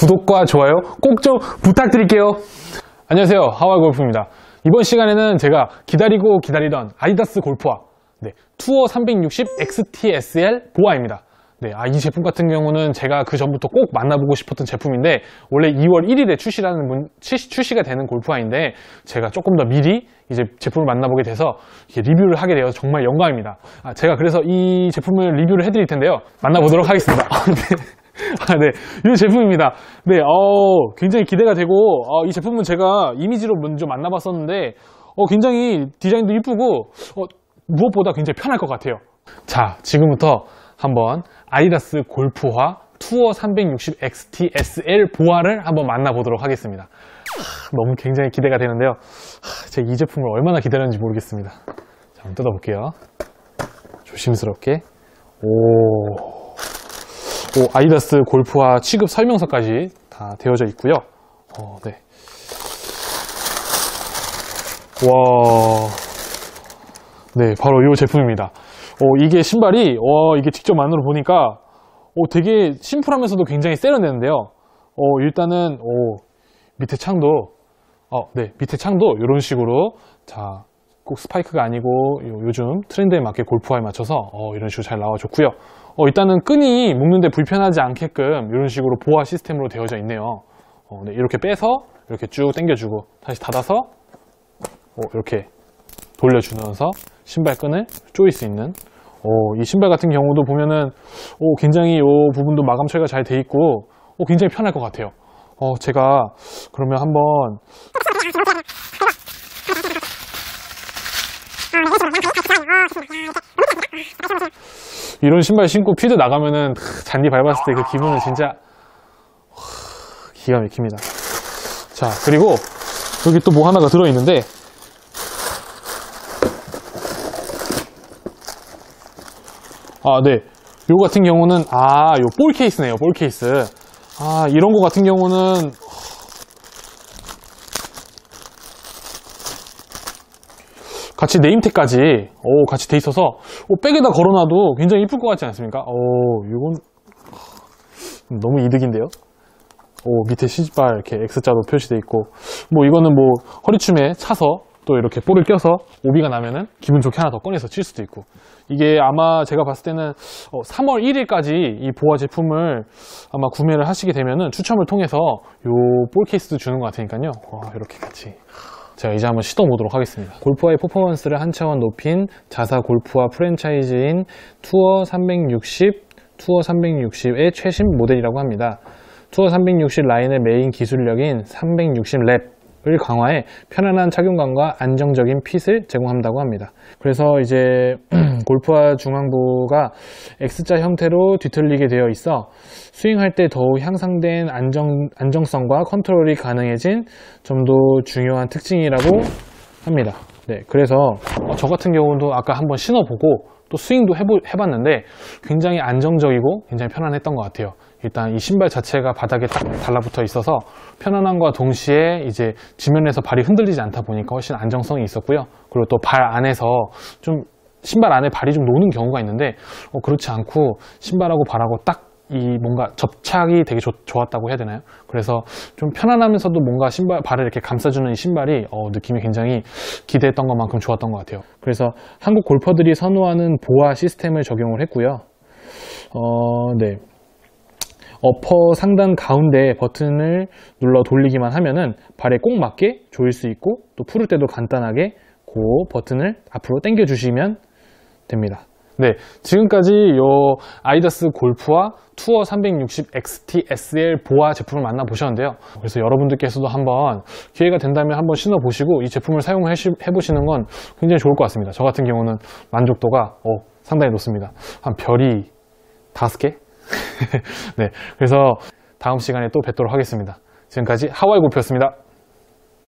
구독과 좋아요 꼭 좀 부탁드릴게요. 안녕하세요. 하와이 골프입니다. 이번 시간에는 제가 기다리고 기다리던 아디다스 골프화 네, 투어 360 XTSL 보아입니다. 네, 아, 이 제품 같은 경우는 제가 그 전부터 꼭 만나보고 싶었던 제품인데 원래 2월 1일에 출시라는 문- 출시, 출시가 되는 골프화인데 제가 조금 더 미리 이제 제품을 만나보게 돼서 리뷰를 하게 되어서 정말 영광입니다. 아, 제가 그래서 이 제품을 리뷰를 해드릴 텐데요. 만나보도록 하겠습니다. 네. 아, 네. 이 제품입니다. 네, 어, 굉장히 기대가 되고, 어, 이 제품은 제가 이미지로 먼저 만나봤었는데, 어, 굉장히 디자인도 이쁘고, 어, 무엇보다 굉장히 편할 것 같아요. 자, 지금부터 한번 아디다스 골프화 투어 360 XT SL 보아를 한번 만나보도록 하겠습니다. 하, 너무 굉장히 기대가 되는데요. 하, 제가 이 제품을 얼마나 기다렸는지 모르겠습니다. 자, 한번 뜯어볼게요. 조심스럽게. 오. 오, 아디다스 골프화 취급 설명서까지 다 되어져 있고요. 어, 네. 와. 네, 바로 이 제품입니다. 어, 이게 신발이, 와, 이게 직접 만으로 보니까, 어, 되게 심플하면서도 굉장히 세련되는데요. 어, 일단은, 오, 밑에 창도, 어, 네, 밑에 창도 이런 식으로, 자, 꼭 스파이크가 아니고, 요- 요즘 트렌드에 맞게 골프화에 맞춰서, 어, 이런 식으로 잘 나와줬고요. 어, 일단은 끈이 묶는데 불편하지 않게끔 이런 식으로 보아 시스템으로 되어져 있네요. 어, 네, 이렇게 빼서, 이렇게 쭉 당겨주고, 다시 닫아서, 어, 이렇게 돌려주면서 신발 끈을 조일 수 있는 어, 이 신발 같은 경우도 보면은 어, 굉장히 이 부분도 마감 처리가 잘 돼 있고 어, 굉장히 편할 것 같아요. 어, 제가 그러면 한번 이런 신발 신고 필드 나가면은 크, 잔디 밟았을 때 그 기분은 진짜 와, 기가 막힙니다. 자 그리고 여기 또 뭐 하나가 들어있는데 아, 네. 요 같은 경우는, 아, 요 볼 케이스네요, 볼 케이스. 아, 이런 거 같은 경우는, 같이 네임택까지, 오, 같이 돼 있어서, 오, 백에다 걸어놔도 굉장히 이쁠 것 같지 않습니까? 오, 이건, 너무 이득인데요? 오, 밑에 시집발 이렇게 X자로 표시돼 있고, 뭐 이거는 뭐 허리춤에 차서 또 이렇게 볼을 껴서 오비가 나면은 기분 좋게 하나 더 꺼내서 칠 수도 있고. 이게 아마 제가 봤을 때는 어, 3월 1일까지 이 보아 제품을 아마 구매를 하시게 되면은 추첨을 통해서 요 볼 케이스도 주는 것 같으니까요. 와, 이렇게 같이. 제가 이제 한번 시도 보도록 하겠습니다. 골프화의 퍼포먼스를 한 차원 높인 자사 골프화 프랜차이즈인 투어 360, 투어 360의 최신 모델이라고 합니다. 투어 360 라인의 메인 기술력인 360랩 을 강화해 편안한 착용감과 안정적인 핏을 제공한다고 합니다. 그래서 이제 골프화 중앙부가 X자 형태로 뒤틀리게 되어 있어 스윙할 때 더욱 향상된 안정, 안정성과 컨트롤이 가능해진 좀 더 중요한 특징이라고 합니다. 네, 그래서 어, 저 같은 경우도 아까 한번 신어보고 또 스윙도 해보, 해봤는데 굉장히 안정적이고 굉장히 편안했던 것 같아요. 일단 이 신발 자체가 바닥에 딱 달라붙어 있어서 편안함과 동시에 이제 지면에서 발이 흔들리지 않다 보니까 훨씬 안정성이 있었고요. 그리고 또 발 안에서 좀 신발 안에 발이 좀 노는 경우가 있는데 어, 그렇지 않고 신발하고 발하고 딱 이 뭔가 접착이 되게 좋, 좋았다고 해야 되나요? 그래서 좀 편안하면서도 뭔가 신발 발을 이렇게 감싸주는 이 신발이 어, 느낌이 굉장히 기대했던 것만큼 좋았던 것 같아요. 그래서 한국 골퍼들이 선호하는 보아 시스템을 적용을 했고요. 어, 네. 어퍼 상단 가운데 버튼을 눌러 돌리기만 하면은 발에 꼭 맞게 조일 수 있고 또 풀을 때도 간단하게 그 버튼을 앞으로 당겨 주시면 됩니다. 네, 지금까지 요 아이다스 골프와 투어 360 XT SL 보아 제품을 만나보셨는데요. 그래서 여러분들께서도 한번 기회가 된다면 한번 신어보시고 이 제품을 사용해 보시는 건 굉장히 좋을 것 같습니다. 저 같은 경우는 만족도가 어, 상당히 높습니다. 한 별이 다섯 개? 네, 그래서 다음 시간에 또 뵙도록 하겠습니다. 지금까지 하와이 골프였습니다.